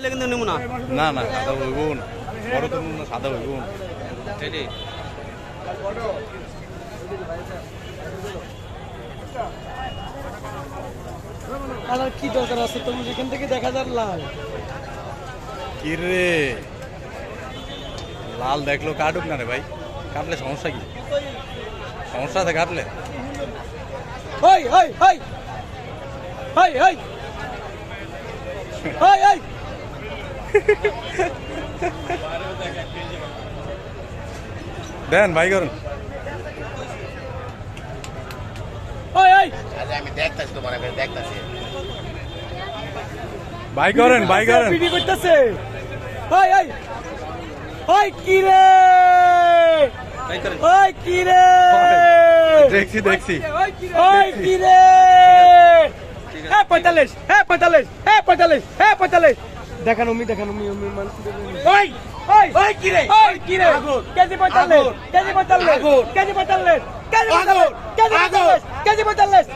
পেলে কিন্তু নেব না। না না সাদা হইব না। বড় তো না সাদা হইব না। এটাই আর কি দরকার আছে? তুমি যেখান থেকে দেখা যার লাল। কি রে? লাল দেখল কাটুক না রে ভাই। কাটলে সমস্যা কি? সমস্যা আছে কাটলে। হই হই হই। হই হই। হই হই। দেন ভাই করুন। আমি দেখতাছি তোমার আমি ভাই করেন ভাই করেন। করতেছে। কি রে? কি দেখছি দেখছি। হই কি রে? হ্যাঁ পঁয়তাল্লিশ হ্যাঁ পঁয়তাল্লিশ হ্যাঁ পঁয়তাল্লিশ হ্যাঁ পঁয়তাল্লিশ। দেখান উমি দেখান উমি উমি মানুষ ওই ওই ওই কি রে? ওই কি রে? কেজি পঁয়তাল্লিশ কেজি পঁয়তাল্লিশ কেজি পঁয়তাল্লিশ কেজি পঁয়তাল্লিশ কেজি পঁয়তাল্লিশ কেজি পঁয়তাল্লিশ